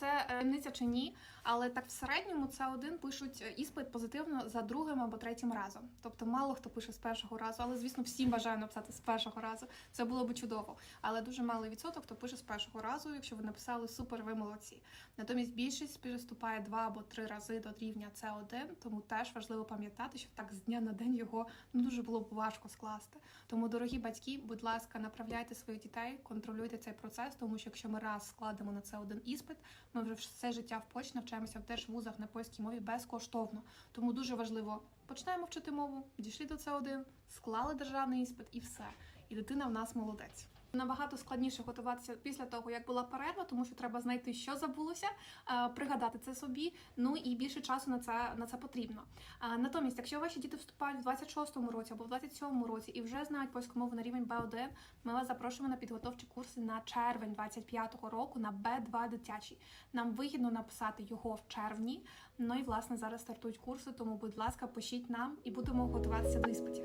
це таємниця чи ні, але так в середньому це один пишуть е, іспит позитивно за другим або третім разом. Тобто мало хто пише з першого разу, але звісно всім бажаю написати з першого разу. Це було б чудово. Але дуже малий відсоток, хто пише з першого разу. Якщо ви написали супер, ви молодці. Натомість більшість переступає два або три рази до рівня С1, тому теж важливо пам'ятати, що так з дня на день його ну дуже було б важко скласти. Тому, дорогі батьки, будь ласка, направляйте своїх дітей, контролюйте цей процес, тому що якщо ми раз складемо на це один іспит, ми вже все життя в Польщі навчаємося в держвузах на польській мові безкоштовно. Тому дуже важливо починаємо вчити мову, дійшли до С1, склали державний іспит і все. І дитина в нас молодець. Набагато складніше готуватися після того, як була перерва, тому що треба знайти, що забулося, е, пригадати це собі. Ну і більше часу на це на це потрібно. Натомість, якщо ваші діти вступають в 26-му році або в 27-му році і вже знають польську мову на рівень B1, ми вас запрошуємо на підготовчі курси на червень 25-го року на B2 дитячий. Нам вигідно написати його в червні. Ну і власне зараз стартують курси, тому, будь ласка, пишіть нам і будемо готуватися до іспитів.